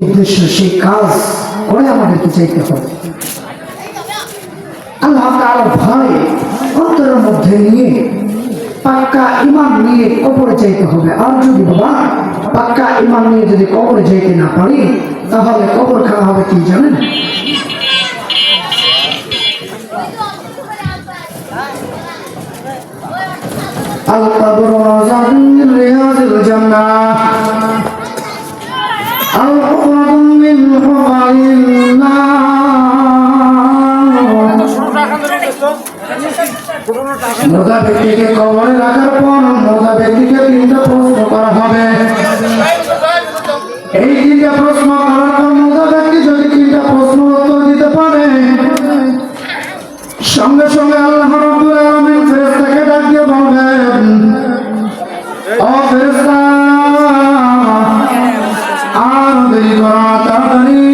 উদ্দেশ্য সেই কাজ করে আমাদেরকে চাইতে হবে। আল্লাহ তার ভয় অন্তরের মধ্যে নিয়ে পাক্কা ইমান নিয়ে কবরে যাইতে হবে। আর যদি বাবা, পাক্কা ইমান নিয়ে যদি কবরে যাইতে না পারি, তাহলে কবর খাওয়া হবে কি জানেন? আল্লাহ জান্নাহ। মোদা ব্যক্তিকে কবরে রাখার পর মোদা ব্যক্তিকে তিনটা প্রশ্ন করা হবে এই তিনটা প্রশ্ন করার পর মোদা ব্যক্তি যদি তিনটা প্রশ্ন উত্তর দিতে পারে সঙ্গে সঙ্গে আল্লাহ আর দেরি করো না, তাড়াতাড়ি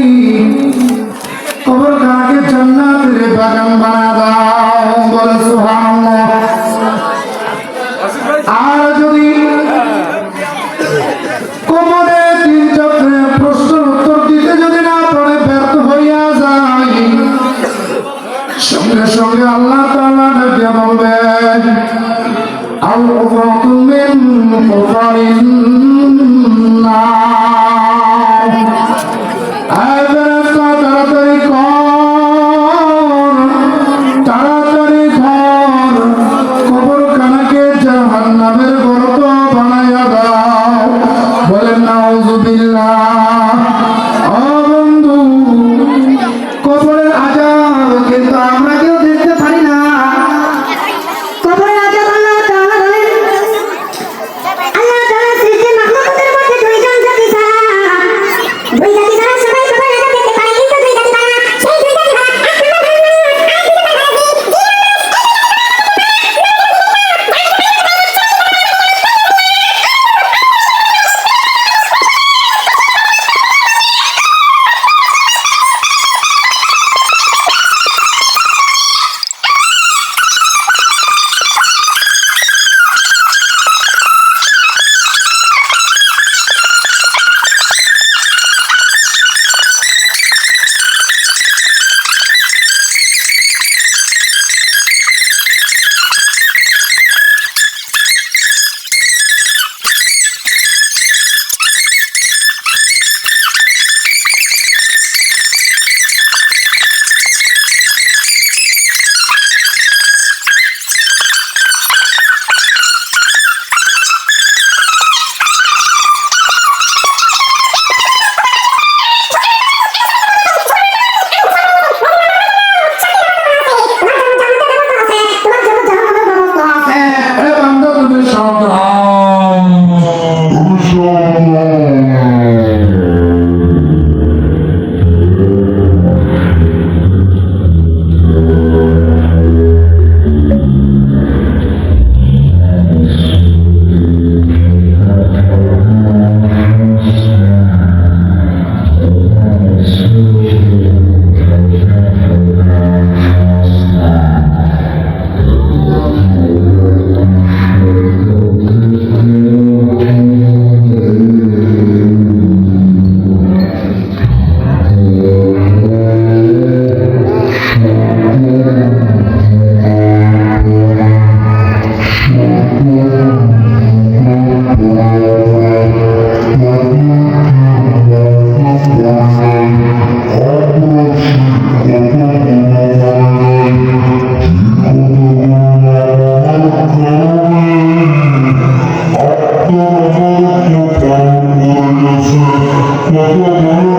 ওই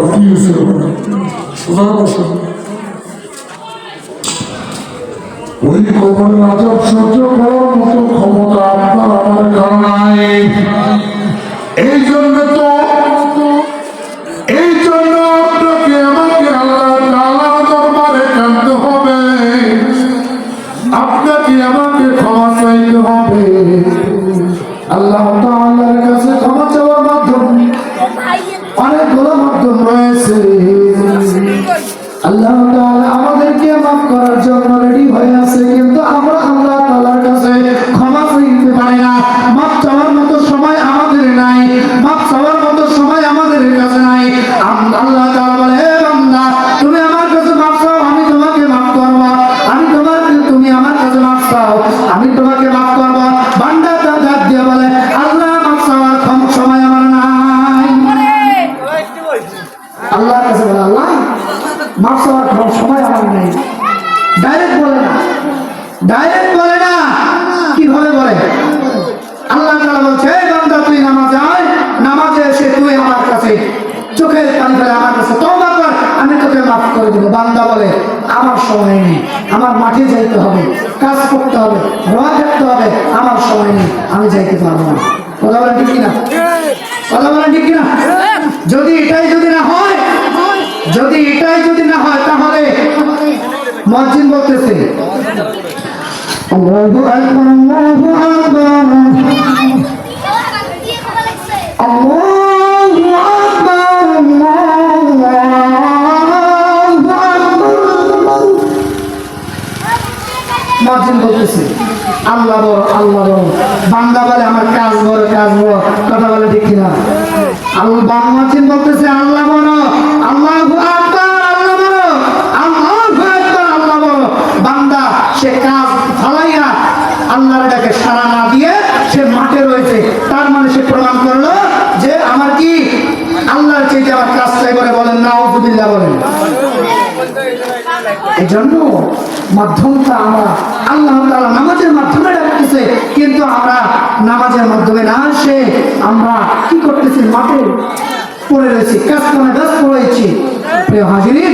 বাবা কি হয়েছে সোজা বসে ওই কবরের আজাব সহ্য করার মতো ক্ষমতা আপনার আমার কারও আল্লাহ তাআলা আমাদেরকে মাফ করার জন্য রেডি হয়ে আছে, কিন্তু আমরা আল্লাহ তাআলার কাছে ক্ষমা চাইতে পারি না। মাফ চাওয়ার মতো সময় আমাদের নাই, মাফ চাওয়ার মতো সময় আমাদের কাছে নাই। আল্লাহ তাআলা বলে আল্লাহর কাছে বলে আল্লাহ মাফ চাওয়ার ক্ষম- সময় আমার নেই। ডাইরেক্ট বলে না। ডাইরেক্ট বলে না। কীভাবে বলে? আল্লাহ তাআলা বলছে "এই বান্দা তুই নামাজে আয়। নামাজে এসে তুই আমার কাছে চোখের পানি ফেলে আমার কাছে তওবা কর। আমি তোকে মাফ করে দেবো। বান্দা বলে আমার সময় নেই। আমার মাঠে যাইতে হবে। কাজ করতে হবে। রোয়া করতে হবে। আমার সময় নেই। আমি যাইতে পারব না। কথা বলেন ঠিক কিনা? কথা বলেন ঠিক কিনা? যদি এটাই যদি না মসজিদ বলতেছে আল্লাহু আকবার আল্লাহু আকবার। আল্লাহু আকবার আল্লাহু আকবার। মসজিদ বলতেছে আল্লাহ বড় আল্লাহ বড়। বান্দা বলে আমার কাজ বড় কাজ বড়। কথা বলে আল্লাহ বলতেছে আল্লাহ বড় আল্লাহ আকবার আল্লাহ বড় আল্লাহ আকবার আল্লাহ বড় বান্দা সে কাজ ফালাইয়া আল্লাহর ডাকে সাড়া না দিয়ে সে মাঠে রয়েছে তার মানে সে প্রমাণ করল যে আমার কি আল্লাহর চাইতে আমার কাজ চাই বলে বলেন না বলেন। এই জন্য মাধ্যমটা আমরা আল্লাহ তাআলা নামাজের মাধ্যমে ডাকতেছে, কিন্তু আমরা নামাজের মাধ্যমে না আসে আমরা কি করতেছি? মাঠে পড়ে রয়েছি, কাজ কামে ব্যস্ত রয়েছি। প্রিয় হাজিরি